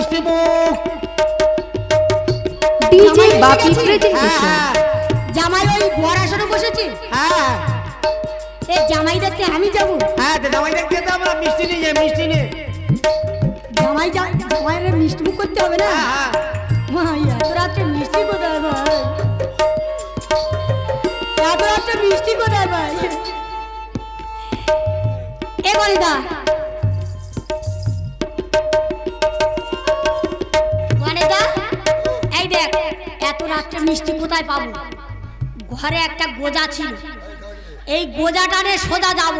মিষ্টি মুখ DJ Bapi presentation. হ্যাঁ জামাই ওই বর আসনে বসেছে? হ্যাঁ। এ জামাই দেখতে আমি যাব? হ্যাঁ জামাই দেখতে তো আমরা মিষ্টি নিয়ে যাই, মিষ্টি নিয়ে। জামাই জামাইয়ের মিষ্টি মুখ করতে হবে না? হ্যাঁ হ্যাঁ। এত রাত্রে মিষ্টি কোথায় ভাই? এত রাত্রে মিষ্টি কোথায় ভাই? এ গণিতা রাত্রে মিষ্টি কোথায় পাবো? ঘরে একটা গোজা ছিল। এই গোজাটা নিয়ে সোজা যাব।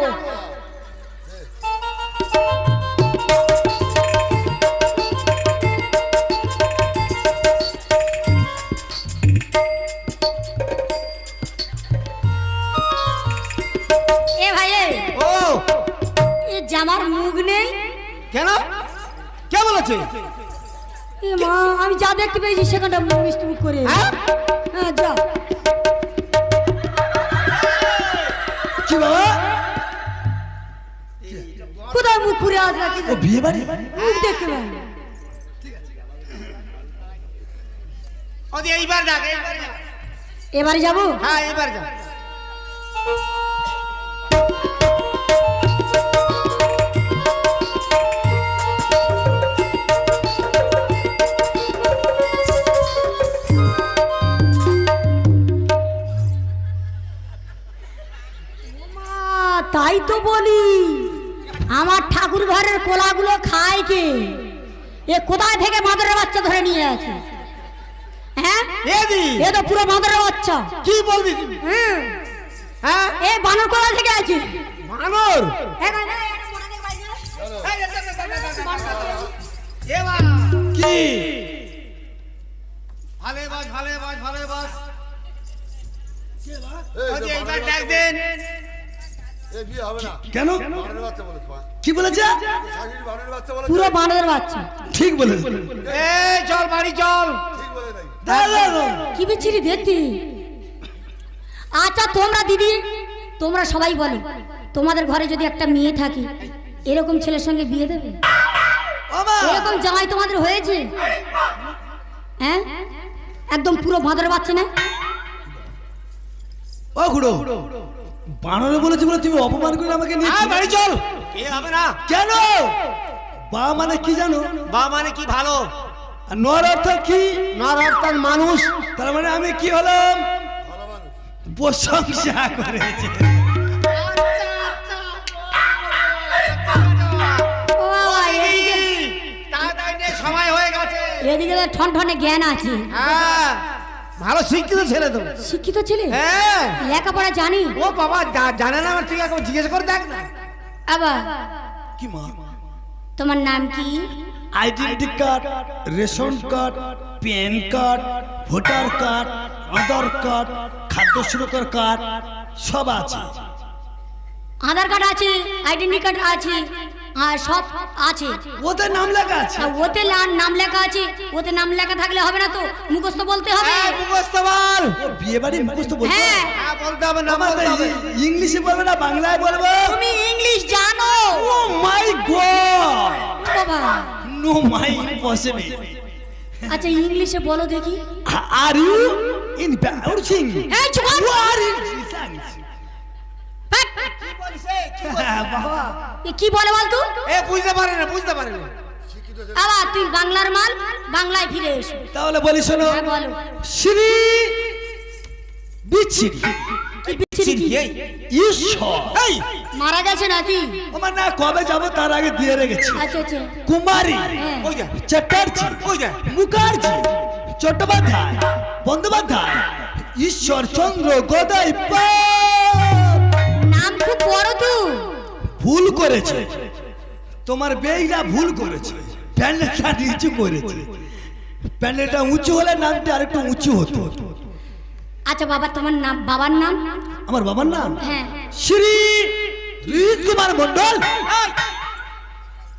এ ভাই ও! জামার মুখ নেই? কেন? কে বলেছে? এ মা আমি যা দেখতে পেয়েছি সেখানটা মিষ্টি মুখ করে হ্যাঁ? হ্যাঁ যা। কি বাবা? কোথায় মুখ ঘুরে আসলা কি ও বিয়ে বাড়ি মুখ দেখতে পাই ওদি এইবার যাক এবারে যাব? হ্যাঁ এবার যাক বলি আমার ঠাকুর ঘরের কোলাগুলো খায় কে? এ কোথায় থেকে মাদরের বাচ্চা ধরে নিয়ে আছে? হ্যাঁ? এদি এ তো পুরো মাদরের বাচ্চা। কি বলবি? হ্যাঁ? এ বানর কোলা থেকে আছে? এবার। কি? ভালে বাস ভালে বাস ভালে বাস। এইবার ডাক দেন। কেন? বানরের বাচ্চা বলেছে মা। কি বলেছে? শাশুড়ি বানরের বাচ্চা বলেছে পুরো বানরের বাচ্চা। ঠিক বলেছে। এই চল বাড়ি চল ঠিক বলে নাই। দাঁড়ানো। কি বিচ্ছিরি দেখতে? আচ্ছা তোমরা দিদি তোমরা সবাই বলো তোমাদের ঘরে যদি একটা মেয়ে থাকে এরকম ছেলের সঙ্গে বিয়ে দেবে? এরকম জামাই তোমাদের হয়েছে? হ্যাঁ? একদম পুরো ভাদর বাচ্চা না? ও খুড়ো। বানরে বলেছে বলে তুমি অপমান করে আমাকে নিয়ে হ্যাঁ বাড়ি চল। এ হবে না? কেন? বা মানে কি জানো? বা মানে কি ভালো? আর নর অর্থ কি? নর অর্থাৎ মানুষ। তার মানে আমি কি হলাম? ভালো মানুষ প্রশংসা করেছে। ও এদিকে সময় হয়ে গেছে। এদিকে ঠন ঠনে জ্ঞান আছে। হ্যাঁ। ভালো শিক্ষিত ছেলে তো। শিক্ষিত ছেলে? হ্যাঁ। লেখাপড়া জানি? ও বাবা জানে না আমার ঠিক আছে জিজ্ঞেস করে দেখ না। আবার? কি মা? তোমার নাম কি? Identity card ration card PAN card voter card Aadhaar card খাদ্য সুরক্ষার কার্ড সব আছে। আধার কার্ড আছে আইডেন্টি কার্ড আছে সব আছে। ওতে নাম লেখা আছে। ওতে নাম লেখা আছে। ওতে নাম লেখা থাকলে হবে না তো। মুখস্থ বলতে হবে। হ্যাঁ মুখস্থ বল। ও বিয়ে বাড়ি মুখস্থ বলতে হ্যাঁ। হ্যাঁ বলতে হবে না বলতে হবে। ইংলিশে বলবে না বাংলায় বলব। তুমি ইংলিশ জানো। Oh my god! বাবা। No my impossible. আচ্ছা ইংলিশে বলো দেখি। আর ইউ ইন বাউচিং এই চুপ কর। You are in hat! বাবা এ কি বলে বলতো এ বুঝতে পারে না বুঝতে পারে না। আবার তুই বাংলার মাল বাংলায় ফিরে এসো। তাহলে বলি শোনো হ্যাঁ শ্রী বিচ্ছিরি। কি বিচ্ছিরি কি? এই, ঈশ্বর। এই মারা গেছে নাকি? আমার না কবে যাব তার আগে দিয়ে রেখেছি। আচ্ছা আচ্ছা। কুমারী হ্যাঁ। চ্যাটার্জি মুখার্জি চট্টোপাধ্যায় বন্দ্যোপাধ্যায় ঈশ্বর চন্দ্র গদাই নাম খুব বড় তো। ভুল করেছে। তোমার বেইরা ভুল করেছে। প্যান্ডেলটা নিচু করেছে। প্যান্ডেলটা উঁচু হলে নামটা আরেকটু উঁচু হতো। আচ্ছা বাবা তোমার নাম বাবার নাম? আমার বাবার নাম? হ্যাঁ। শ্রী কুমার মন্ডল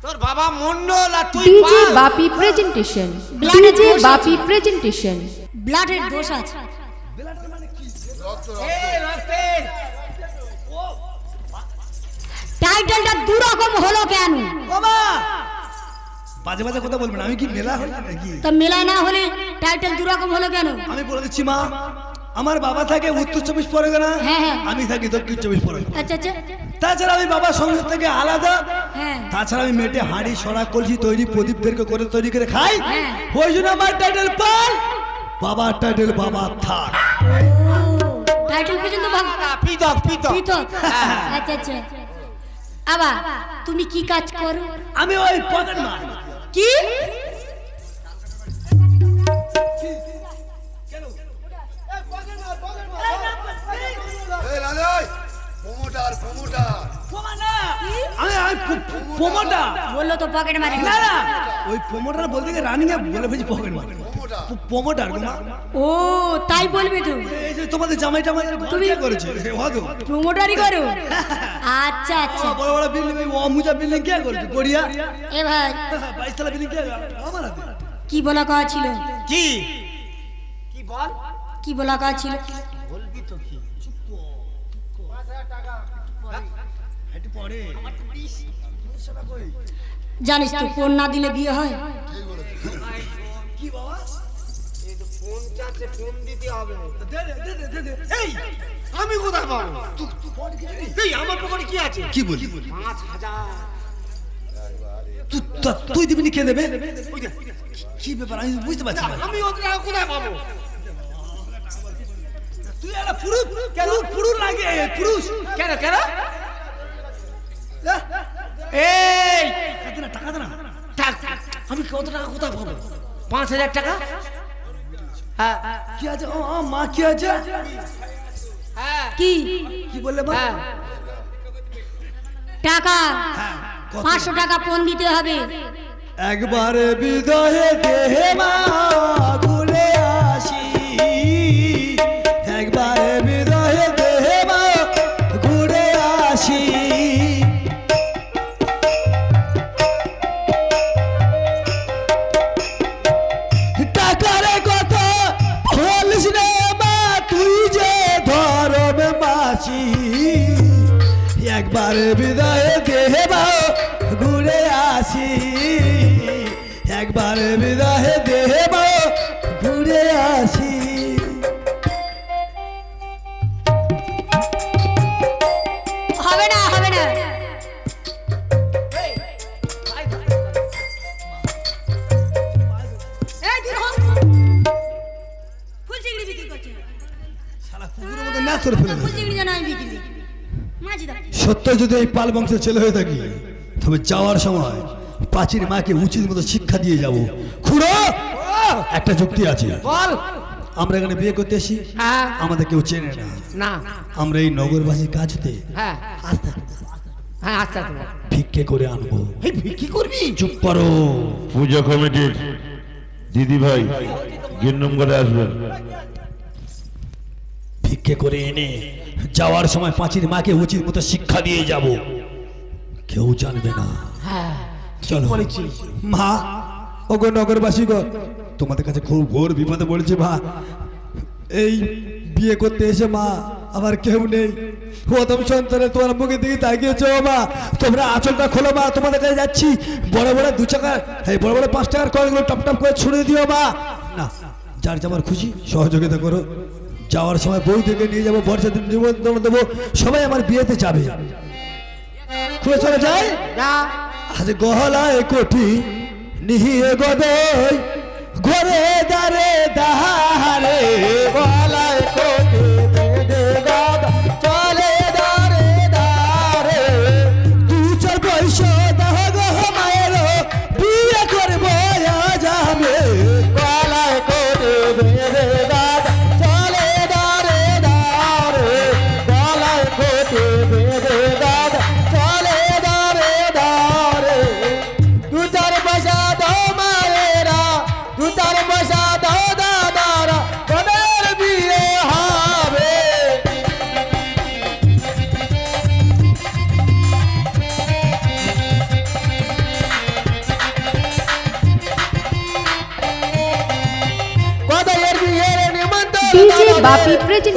তোর বাবা মন্ডল আর তুই DJ Bapi presentation DJ Bapi presentation ব্লাডের দোষ আছে। রক্ত এই, রক্তের। টাইটেলটা দু রকম হলো কেন? বাবা! বাজে বাজে কথা বলবেন আমি কি মেলা হই নাকি? তা মেলা না হলে টাইটেল দুরকম হলো কেন? আমি বলে দিচ্ছি মা আমার বাবা থাকে উত্তর চব্বিশ পরগনা হ্যাঁ, হ্যাঁ। আমি থাকি দক্ষিণ চব্বিশ পরগনা। আচ্ছা আচ্ছা। তাছাড়া আমি বাবার সংসার থেকে আলাদা। হ্যাঁ। তাছাড়া আমি মেটে হাঁড়ি সরা কলসি তৈরি প্রদীপদেরকে করে তৈরি করে খাই। ওই জন্য আমার টাইটেল পাল। বাবার টাইটেল বাবা থাক টাইটেল পর্যন্ত পিতক পিতক আচ্ছা আচ্ছা। আবার তুমি কি কাজ করো? আমি ওই পকেট মার কি? বলল তো পকেট মারি না না ওই প্রমোটার বলতে গিয়ে রানিং বলে ফেলছি পকেট মার প্রমোটার ও তাই বলবে তো। এই যে তোমাদের তুমি- করেছে। করো? আচ্ছা আচ্ছা। বড় বড় বিল্ডিং অমুজা বিল্ডিং কে করেছে? কোরিয়া এ ভাই। বিল্ডিং কে? আমার কি বলা কথা ছিল? কি? কি বল? কি বলা কথা ছিল? বলবি তো কি? একটু পরে। জানিস তো ফোন না দিলে বিয়ে হয়? কি বাবা? তো ফোন দিতে হবে। দে দে দে দে, দে দে। এই আমি কোথায় পাবো? এই আমার পকেটে কি আছে? কি বলি পাঁচ হাজার। তুই তুই দিবি নি কে দেবে? কি ব্যাপার? আমি বুঝতে পারছি না আমি ওদের কোথায় পাবো? তুই একটা পুরুষ? পুরুষ পুরুষ লাগে। পুরুষ। কেন কেন? এই! টাকা দে টাকা দে না। টাকা আমি কত টাকা কোথায় পাবো? পাঁচ হাজার টাকা? হ্যাঁ। কি আছে ও ও, মা কি আছে হ্যাঁ। কি? কি বললে মা হ্যাঁ। টাকা। হ্যাঁ, পাঁচশো টাকা ফোন দিতে হবে। একবারে বিদায় দেহে মা একবার বিদায় দেহে ঘুরে আসি। একবার বিদায় যদি এই পাল বংশের ছেলে হয়ে থাকি তবে যাওয়ার সময় পাচির মাকে উচিত মতো শিক্ষা দিয়ে যাব। খুড়ো একটা যুক্তি আছে। আমরা এখানে বিয়ে করতে এসি হ্যাঁ। আমাদের কেউ চেনে না। না। আমরা এই নগরবাসীর কাজ হতে হ্যাঁ। আস্তে হ্যাঁ আচ্ছা আচ্ছা। ভিক্ষে করে আনব। এই কি করবি? চুপ করো। পূজা কমিটির দিদি ভাই গিন্নম করে আসবেন। ভিক্ষে করে এনে যাওয়ার সময় পাঁচির মাকে উচিত মতো শিক্ষা দিয়ে যাব। কেউ জানবে না। হ্যাঁ চলো। মা ওগো নগরবাসী গো তোমাদের কাছে খুব ঘোর বিপদে পড়েছে মা। এই বিয়ে করতে এসে মা আমার কেউ নেই। প্রথম সন্তানে তোমার মুখে দিকে তাকিয়েছো মা। তোমরা আঁচলটা খোলো মা তোমাদের কাছে যাচ্ছি। বড় বড় দু চাকা এই বড় বড় পাঁচ টাকার কয়েকগুলো টপ টপ করে ছুড়ে দিও মা। না যার যাবার খুশি সহযোগিতা করো। যাওয়ার সময় বই থেকে নিয়ে যাব বর্ষাতে নিমন্ত্রণ দেবো সবাই আমার বিয়েতে যাবে। খুলে চলে যায় আজ গহলায় কোটি নিহিয়ে গদই ঘরে দারে দাহারে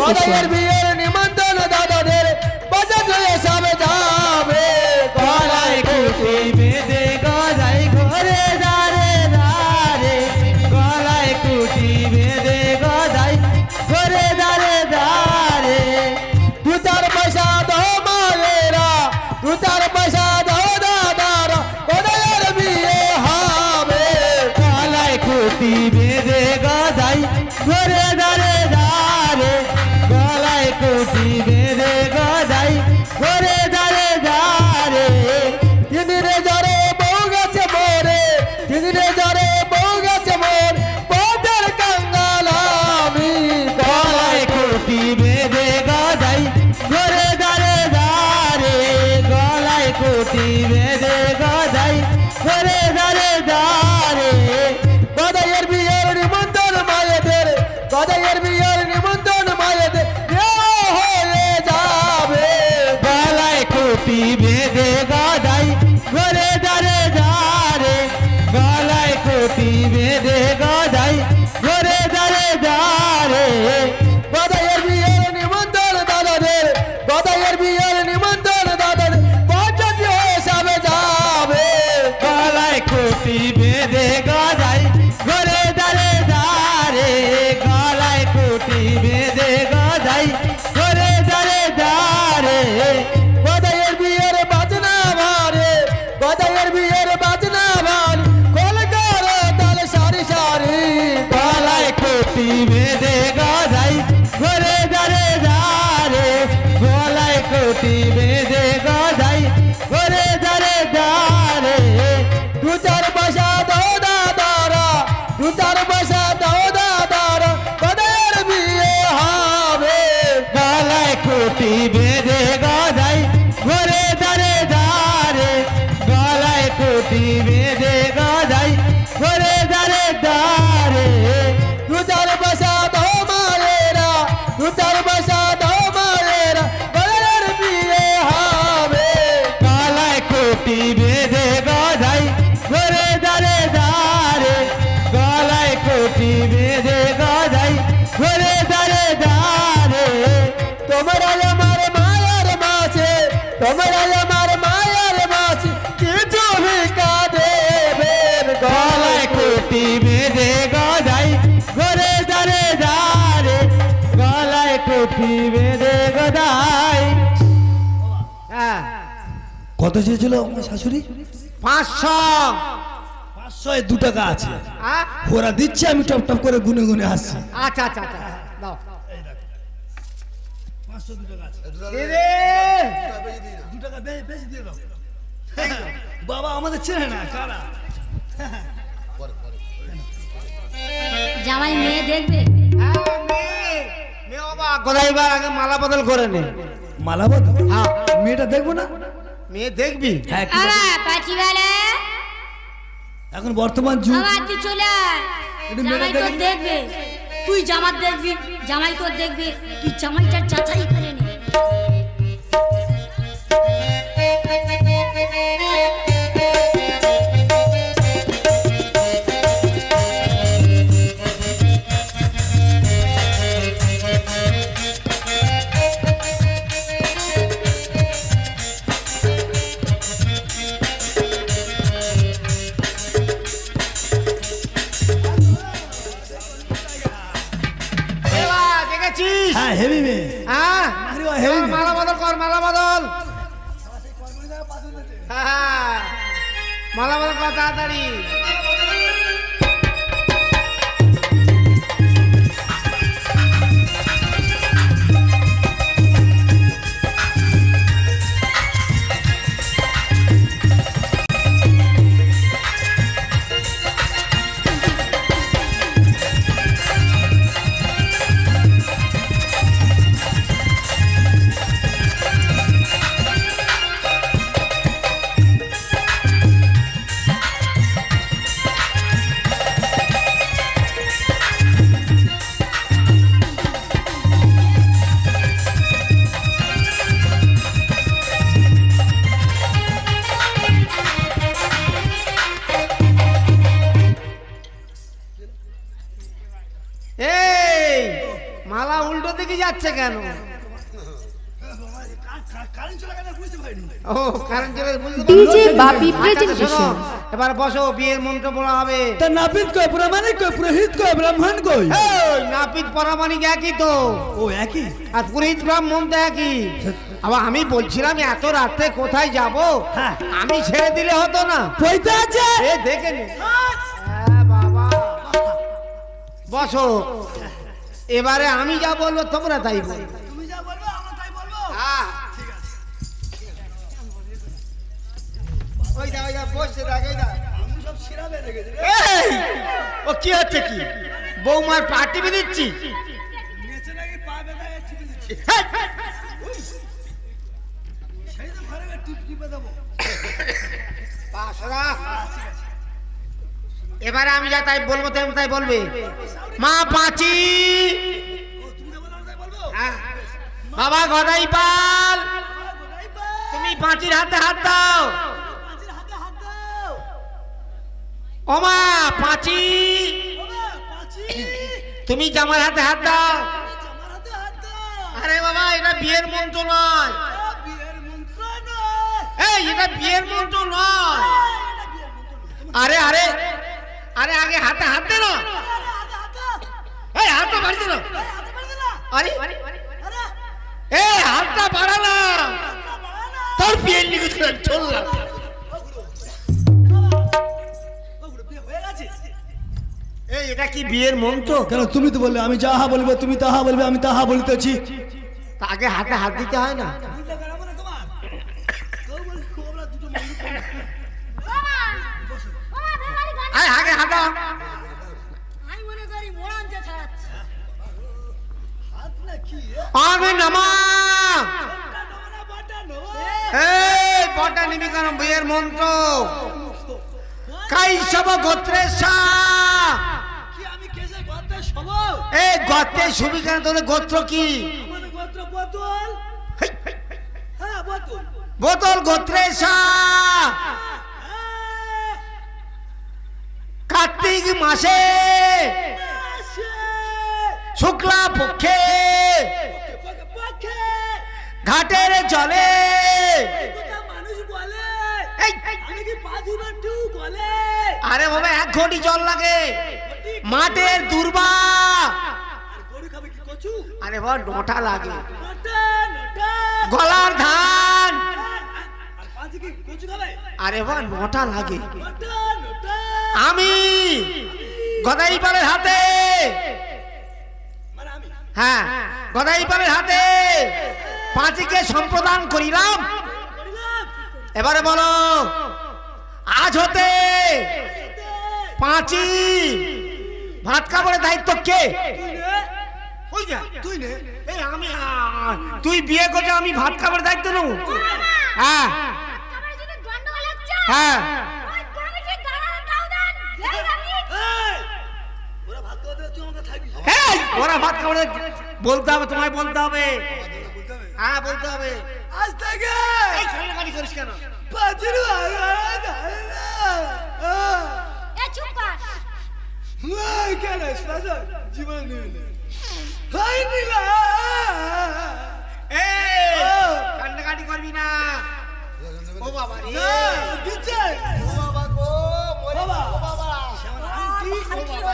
বাপি presentation। ವೇದೇಗ কত চেয়েছিল আমার শাশুড়ি? পাঁচশো। পাঁচশো দু টাকা আছে। হ্যাঁ? ওরা দিচ্ছে আমি টপ টপ করে গুনে গুনে আসছি। আচ্ছা আচ্ছা আচ্ছা দাও। দুটো দিদি! দু টাকা বেশি দিয়ে দাও। বাবা আমাদের চেনে না কারা? পরে পরে জামাই মেয়ে দেখবে? হ্যাঁ, মেয়ে, মেয়ে বাবা, কোথায় এবার আগে মালা বদল করে নে। মালা বদল? হ্যাঁ। মেয়েটা দেখব না? মেয়ে দেখবি? হ্যাঁ এখন বর্তমান যুগ। তুই চলে দেখবে? তুই জামাত দেখবি জামাই তোর দেখবে। তুই জামাইটার যাচাই দেখেছিস হ্যাঁ হেভি মেয়ে হ্যাঁ? মালা বদল কর মালা বদল। হ্যাঁ, মালা বদল কর তাড়াতাড়ি। দিকে যাচ্ছে কেন? ও কারণ চলে বুঝতে পারছ? ডিজে বাপি শোনো, প্রেজেন্টেশন এবার বসো বিয়ের মন্ত্র বলা হবে। তা নাপিত কই প্রামাণিক কই পুরোহিত কই ব্রাহ্মণ কই এই, নাপিত পরামানিক একই তো। ও একই? আর পুরোহিত ব্রাহ্মণ তো একই। আবার আমি বলছিলাম এত রাতে কোথায় যাব? আমি ছেড়ে দিলে হতো না। কইতে আছে? এ দেখে নে। হ্যাঁ, বাবা। বসো। এবারে আমি যা বলব তোমরা তাই বলব তুমি যা বলব আমরা তাই বলব? হ্যাঁ। ও কি হচ্ছে কি? বৌমার পা টিপে দিচ্ছি? নিচে নাকি পা বেঁধে টিপে দিচ্ছি সেই তো ঘরে গিয়ে টিপ টিপে দেবো পা সরা। এবারে আমি যা তাই বলব তুমি তাই বলবে। মা পাঁচি। তাই হ্যাঁ। বাবা গদাই পাল। তুমি পাঁচির হাতে হাত দাও পাঁচির হাতে হাত দাও। ও মা পাঁচি। তুমি জামার হাতে হাত দাও। আরে বাবা, এটা বিয়ের মন্ত্র নয়। এই, এটা বিয়ের মন্ত্র নয়। আরে আরে আরে আগে হাতে হাত দে না এই হাতটা বাড়ি দে না আরে। আরে এই হাতটা বাড়া না। তোর বিয়ের নিকে চললাম। এই এটা কি বিয়ের মন্ত্র? কেন তুমি তো বললে আমি যাহা বলব তুমি তাহা বলবে আমি তাহা বলিতেছি। আগে হাতে হাত দিতে হয় না বুঝলে কেন মানে তোমার কেউ বলে তোমরা দুটো মন্দির দাও আমি মনে নামা। এই বটা নিবি কেন? বিয়ের মন্ত্র। কাইসব শোব? এই গর্তে শুবি কেন? তোদের গোত্র কি? আমাদের গোত্র বোতল। হ্যাঁ, বোতল। বোতল গোত্রেশা হ্যাঁ, কার্তিক মাসে। শুক্লা পক্ষে। ঘাটের জলে। আরে বাবা, এক ঘটি জল লাগে। মাঠের দুর্বা। আর বাবা, নটা লাগে। গলার ধান। আর বাবা, নটা লাগে। আমি গদাই পালের হাতে। হ্যাঁ গদাই পালের হাতে পাঁচিকে সম্প্রদান করিলাম। করিলাম এবারে বলো আজ হতে পাঁচি ভাত খাবারের দায়িত্ব কে? তুই নে ওই যা তুই নে এই আমি তুই বিয়ে করছে আমি ভাত খাবার দায়িত্ব নেব। হ্যাঁ। হ্যাঁ। ওরা ভাত খাবার বলতে হবে তোমায় বলতে হবে। বলতে হবে হ্যাঁ বলতে হবে। আজ থেকে এই কান্নাকাটি করিস কেন? পাঁচের না। আহ, আহ, কেন সাজা জীবন নিবি হাই নীলা। এই কান্নাকাটি করবি না। ও বাবা রে। না, দিচ্ছে। ও বাবা গো মরে বাবা। ও বাবা শ্যামলা আন্টি, ও বাবা রে ও বাবা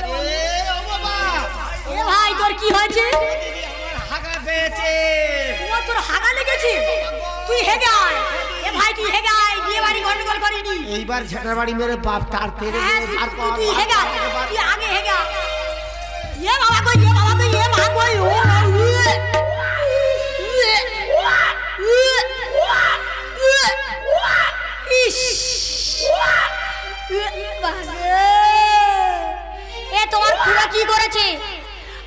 এ ভাই তোর কি হয়েছে? হাগা পেয়েছে। ও তোর হাগা লেগেছে? তুই হেগে আয়। এ ভাই তুই হেগে আয়? বিয়ে বাড়ি গন্ডগোল করিনি। এইবার ঝেটার বাড়ি মেরে বাপ তার তেরে হ্যাঁ তুই হেগে আয়? তুই আগে হেগে আয়। এ বাবা কই এ বাবা কই এ মা কই ও খুড়া কি করেছে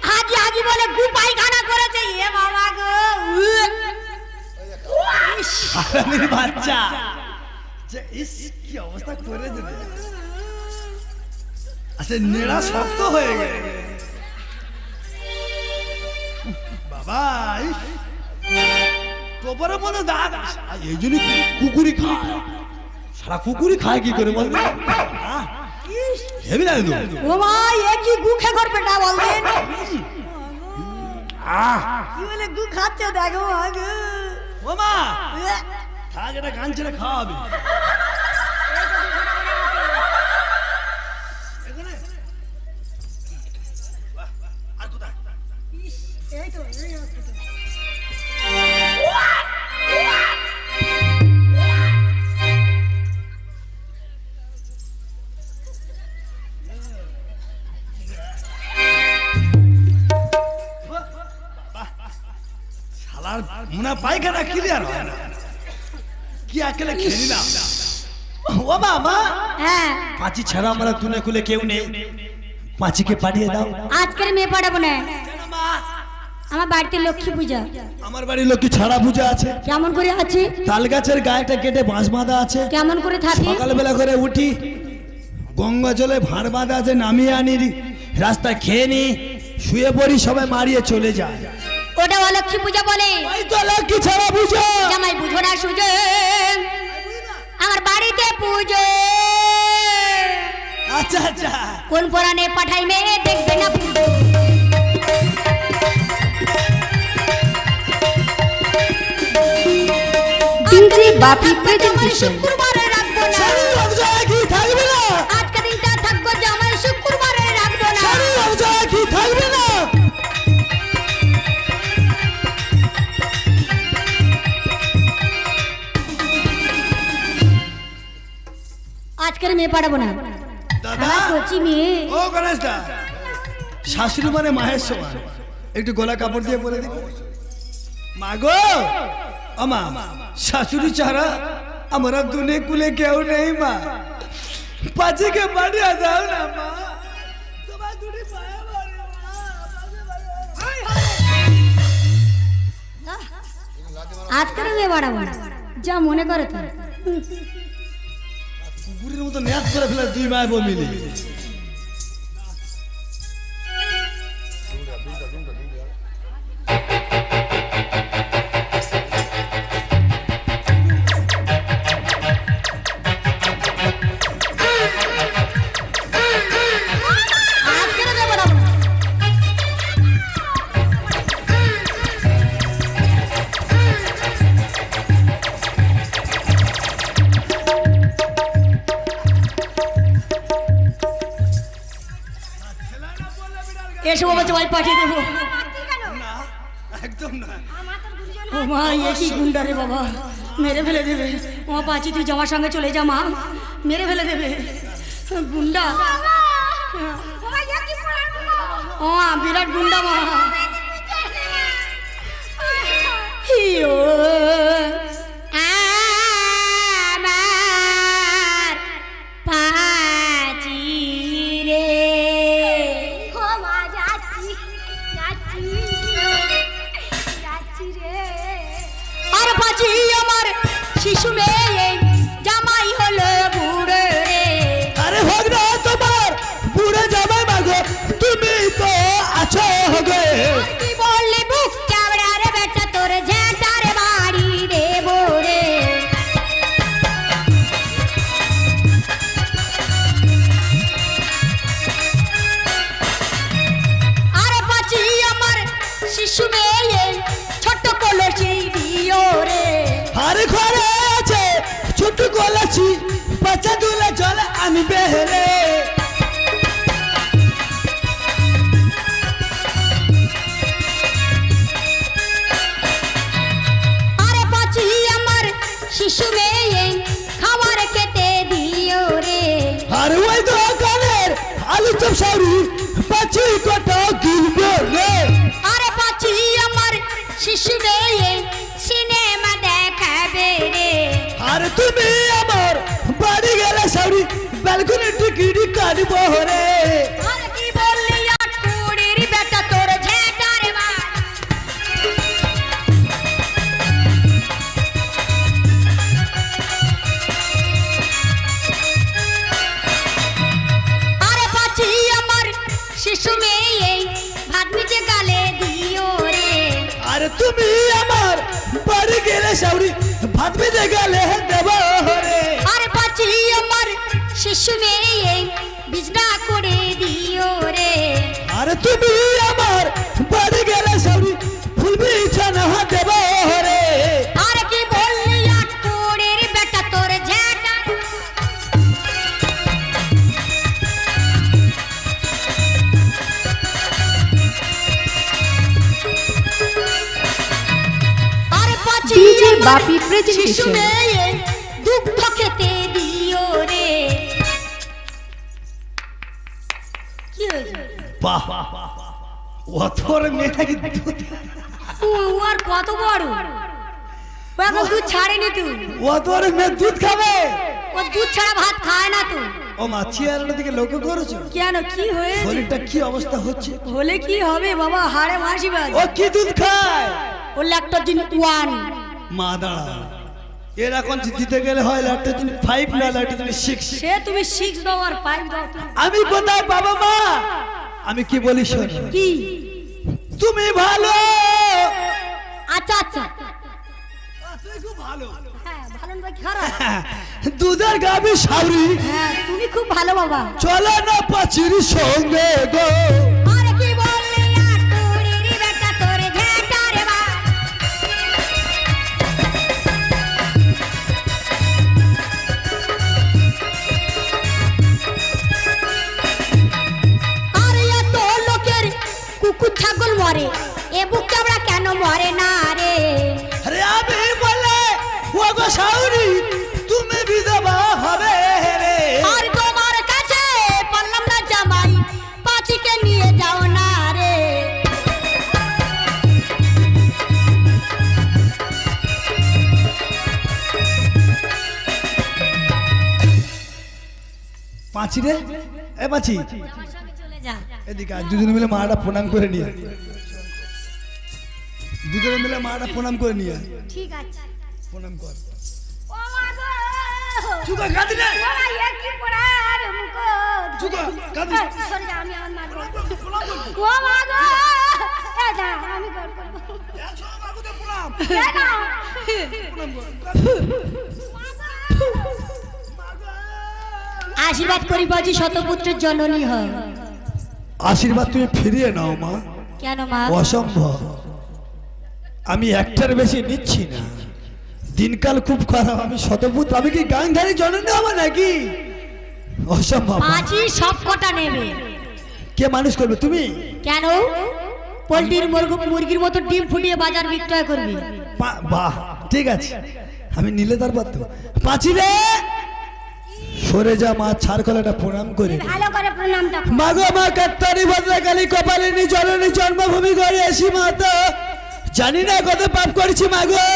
হাজি হাজি বলে গু পায়খানা করেছে। এ বাবা গো। বাচ্চা। যে ইস কি অবস্থা করে দিলে। আচ্ছা নেড়া শক্ত হয়ে গেছে বাবা তোপরের মধ্যে দাগ। এই জন্য কুকুরি খায়? সারা কুকুরি খায় কি করে বল হেবি না তো ও ভাই এ কি গু খে করবে না বলবেন কি বলে গু খাচ্ছে দেখো আগে। ও মা থাক এটা গান ছেড়ে খাওয়াবি মনে পায়খানা ক্লিয়ার হয়। না কি আকেলে না? ও বাবা! হ্যাঁ। পাঁচি ছাড়া আমরা দুনে খুলে কেউ নেই। পাঁচিকে পাঠিয়ে দাও। আজকের মেয়ে পাঠাবো না। আমার বাড়িতে লক্ষ্মী পূজা। আমার বাড়ির লোক কি ছাড়া পূজা আছে। কেমন করে আছি? তাল গাছের গায়েটা কেটে বাঁশ বাঁধা আছে। কেমন করে থাকি? সকালবেলা করে উঠি। গঙ্গা জলে ভাঁড় বাঁধা আছে নামিয়ে আনি। রাস্তায় খেয়ে নি। শুয়ে পড়ি সবাই মারিয়ে চলে যায়। ওটা অলক্ষ্মী পূজা বলে। লক্ষ্মী ছাড়া জামাই বুঝো না সুজো। আমার বাড়িতে পুজো। আচ্ছা আচ্ছা। কোন পরাণে পাঠাই মেয়ে দেখবে না বাপি মেয়ে পাঠাবো না। দাদা? আমার কচি মেয়ে। ও গণেশ দা শাশুড়ি মানে মায়ের সমান। একটু গলা কাপড় দিয়ে বলে দিবি মা গো! ও মা শাশুড়ি ছাড়া আমরা দুনে কুলে কেউ নেই মা। পাঁচিকে পাঠিয়ে দাও না মা। তোমার দুটি। আজকের মেয়ে না। যা মনে করে তো। কুকুরের মতো ন্যাচ করে ফেলে দুই মায় বউ মিলে। ও পাচি তুই জামার সঙ্গে চলে যা মা। মেরে ফেলে দেবে। গুন্ডা। ও বিরাট গুন্ডা মা। হিও আমার আলু চপ পাচি কটা গিলবে রে। আরে পাচি আমার শিশু মেয়ে সিনেমা দেখাবে রে। আর তুমি আমার বাড়ি গেলে সাউরি ব্যালকনি টিকিট কাটবো রে। সাউরি ভাত বেজে গেলে দেব রে আরে বাঁচি আমার শিশু মেয়ে বিজনা করে দিও রে। আর তুমি বাপি শিশু মেয়ে দুগ্ধ খেতে দিও রে। কি হয়েছে? বাহ মেয়েটা কি দুধ। ও ও আর কত বড়? ও এখন দুধ ছাড়েনি তো। ও তোর মেয়ে দুধ খাবে। ও দুধ ছাড়া ভাত খায় না তো। ও মা চেয়ারের দিকে লক্ষ্য করেছ? কেন কি হয়েছে? শরীরটা কি অবস্থা হচ্ছে? হলে কি হবে বাবা হাড়ে মাসি বাজ ও কি দুধ খায়? ও ল্যাকটোজিন ওয়ান। মা দাঁড়া এর এখন দিতে গেলে হয় ল্যাকটোজেন ফাইভ না ল্যাকটোজেন সিক্স সে তুমি সিক্স দাও আর পাইপ দাও আমি কোথায় বাবা মা? আমি কি বলি শোন? কি? তুমি ভালো। আচ্ছা আচ্ছা। তুই খুব ভালো। হ্যাঁ দুধের গাবি সাউরি হ্যাঁ তুমি খুব ভালো বাবা। চলে না পাচির সঙ্গে গো। মরে এ বুক চাবড়া কেন মরে না রে? আমি বলে ও গো সাউরি তুমি বিধবা হবে রে। আর তোমার কাছে পারলাম না জামাই পাচিকে নিয়ে যাও না রে। পাঁচি রে? এ পাঁচি। এদিকে দুজনে মিলে মাটা প্রণাম করে নিয়ে। দুজনে মিলে মাটা প্রণাম করে নিয়ে ঠিক আছে। প্রণাম কর। ও মা গো চুকা কাঁদি না। কি পড়ার মুখো চুকা কাঁদি। এই, আমি আমার মারবো। ও মা গো এ দাঁড়া, আমি কর করব। এ না। আশীর্বাদ করি বাজি শতপুত্রের জননী হয় আশীর্বাদ তুমি ফিরিয়ে নাও মা। কেন মা? অসম্ভব। আমি একটার বেশি নিচ্ছি না। দিনকাল খুব খারাপ আমি শতপুত্র আমি কি গাংধারী জননী আমার নাকি? অসম্ভব। পাঁচই সব কটা নেবে। কে মানুষ করবে? তুমি? কেন? পোলট্রির মুরগ- মুরগির মতো ডিম ফুটিয়ে বাজার বিক্রয় করবি। বাহ ঠিক আছে। আমি নিলে তার পারতো পাঁচি রে সরে যা মা ছাড় কলাটা প্রণাম করে ভালো করে প্রণামটা। মাগো মা কাত্তারি ভদ্রকালী কপালিনী জননী জন্মভূমি করে আসি মাতা। জানি না কত পাপ করেছি মাগো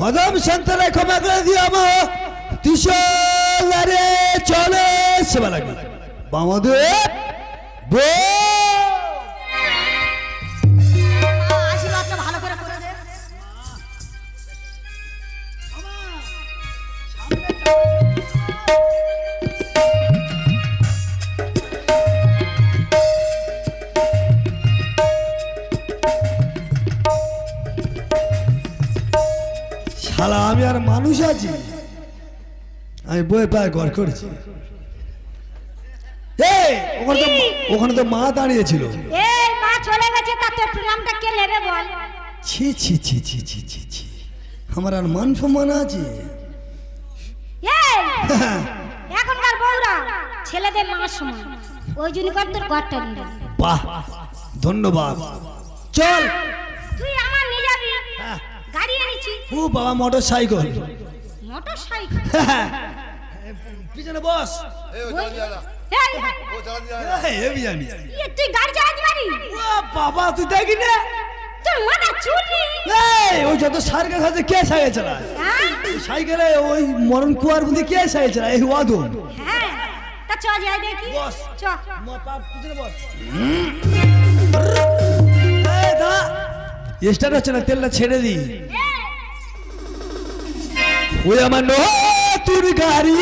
হদম সন্তানে ক্ষমা করে দিও মা। তিসরে চলে, সেবা লাগবে। বামদেব শালা আমি আর মানুষ আছি। আমি বই পায়ে ঘর করেছি। ওখানে তো ওখানে তো মা দাঁড়িয়েছিল এই মা চলে গেছে তা প্রণামটা কে নেবে বল? ছি ছি ছি ছি ছি ছি ছি। আমার আর মান সম্মান আছে। এই! এখনকার বউরা ছেলেদের মা সমান ওই জন্য তোর ঘরটা বাহ ধন্যবাদ। চল। তুই গাড়ি এনেছি। ও বাবা মোটর সাইকেল মোটর সাইকেল পিছনে বস। ইয়ে, তুই গাড়ি চালাতে পারি ও বাবা তুই দেখি না। ওই যত আছে কে সাইকেল চালায় হ্যাঁ? সাইকেলে ওই মরণ কুয়ার মধ্যে কে সাইকেল চালায় এই ওয়াদম হ্যাঁ। তা চ যাই দেখি। বস। চ। স্টার্ট হচ্ছে না তেলটা ছেড়ে দি ওই আমার নতুন গাড়ি।